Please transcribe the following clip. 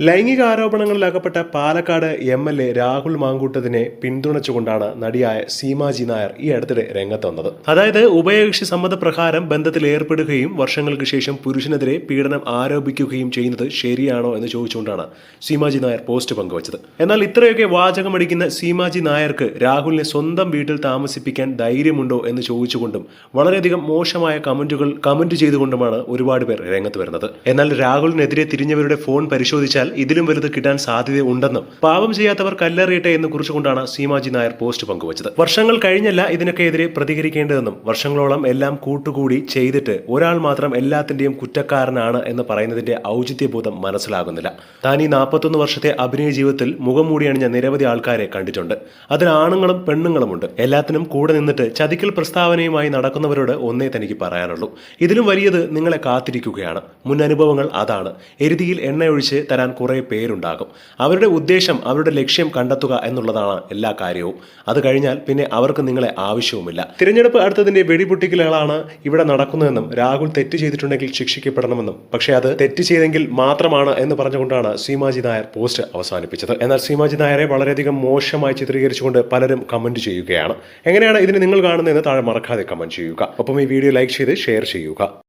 ലൈംഗിക ആരോപണങ്ങളിൽ അകപ്പെട്ട Palakkad M L A Rahul മാങ്കൂട്ടത്തിനെ പിന്തുണച്ചുകൊണ്ടാണ് നടിയായ സീമാജി നായർ ഈ അടുത്തിടെ രംഗത്ത് വന്നത്. അതായത് ഉഭയകക്ഷി സമ്മതപ്രകാരം ബന്ധത്തിൽ ഏർപ്പെടുകയും വർഷങ്ങൾക്ക് ശേഷം പുരുഷനെതിരെ പീഡനം ആരോപിക്കുകയും ചെയ്യുന്നത് ശരിയാണോ എന്ന് ചോദിച്ചുകൊണ്ടാണ് സീമാജി നായർ പോസ്റ്റ് പങ്കുവച്ചത്. എന്നാൽ ഇത്രയൊക്കെ വാചകമടിക്കുന്ന സീമാജി നായർക്ക് രാഹുലിനെ സ്വന്തം വീട്ടിൽ താമസിപ്പിക്കാൻ ധൈര്യമുണ്ടോ എന്ന് ചോദിച്ചുകൊണ്ടും വളരെയധികം മോശമായ കമന്റുകൾ കമന്റ് ചെയ്തുകൊണ്ടുമാണ് ഒരുപാട് പേർ രംഗത്ത് വരുന്നത്. എന്നാൽ രാഹുലിനെതിരെ തിരിഞ്ഞവരുടെ ഫോൺ പരിശോധിച്ചാൽ ഇതിലും വലുത് കിട്ടാൻ സാധ്യത ഉണ്ടെന്നും പാപം ചെയ്യാത്തവർ കല്ലെറിയട്ടെ എന്ന് കുറിച്ചുകൊണ്ടാണ് സീമാജി നായർ പോസ്റ്റ് പങ്കുവച്ചത്. വർഷങ്ങൾ കഴിഞ്ഞല്ല ഇതിനൊക്കെ എതിരെ പ്രതികരിക്കേണ്ടതെന്നും വർഷങ്ങളോളം എല്ലാം കൂട്ടുകൂടി ചെയ്തിട്ട് ഒരാൾ മാത്രം എല്ലാത്തിന്റെയും കുറ്റക്കാരനാണ് എന്ന് പറയുന്നതിന്റെ ഔചിത്യബോധം മനസ്സിലാകുന്നില്ല. താൻ ഈ നാൽപ്പത്തൊന്ന് വർഷത്തെ അഭിനയ ജീവിതത്തിൽ മുഖം മൂടിയണിഞ്ഞ നിരവധി ആൾക്കാരെ കണ്ടിട്ടുണ്ട്. അതിൽ ആണുങ്ങളും പെണ്ണുങ്ങളുമുണ്ട്. എല്ലാത്തിനും കൂടെ നിന്നിട്ട് ചതിക്കൽ പ്രസ്താവനയുമായി നടക്കുന്നവരോട് ഒന്നേ തനിക്ക് പറയാനുള്ളൂ. ഇതിലും വലിയത് നിങ്ങളെ കാത്തിരിക്കുകയാണ്. മുൻ അനുഭവങ്ങൾ അതാണ്. എരുതിയിൽ എണ്ണയൊഴിച്ച് തരാൻ കുറേ പേരുണ്ടാകും. അവരുടെ ഉദ്ദേശം അവരുടെ ലക്ഷ്യം കണ്ടെത്തുക എന്നുള്ളതാണ് എല്ലാ കാര്യവും. അത് കഴിഞ്ഞാൽ പിന്നെ അവർക്ക് നിങ്ങളെ ആവശ്യവുമില്ല. തിരഞ്ഞെടുപ്പ് അടുത്തതിന്റെ വെടിപൊട്ടിക്കലുകളാണ് ഇവിടെ നടക്കുന്നതെന്നും രാഹുൽ തെറ്റ് ചെയ്തിട്ടുണ്ടെങ്കിൽ ശിക്ഷിക്കപ്പെടണമെന്നും. പക്ഷേ അത് തെറ്റ് ചെയ്തെങ്കിൽ മാത്രമാണ് എന്ന് പറഞ്ഞുകൊണ്ടാണ് സീമാജി നായർ പോസ്റ്റ് അവസാനിപ്പിച്ചത്. എന്നാൽ സീമാജി നായരെ വളരെയധികം മോശമായി ചിത്രീകരിച്ചുകൊണ്ട് പലരും കമന്റ് ചെയ്യുകയാണ്. എങ്ങനെയാണ് ഇതിനെ നിങ്ങൾ കാണുന്നതെന്ന് താഴെ മറക്കാതെ കമന്റ് ചെയ്യുക. ഒപ്പം ഈ വീഡിയോ ലൈക്ക് ചെയ്ത് ഷെയർ ചെയ്യുക.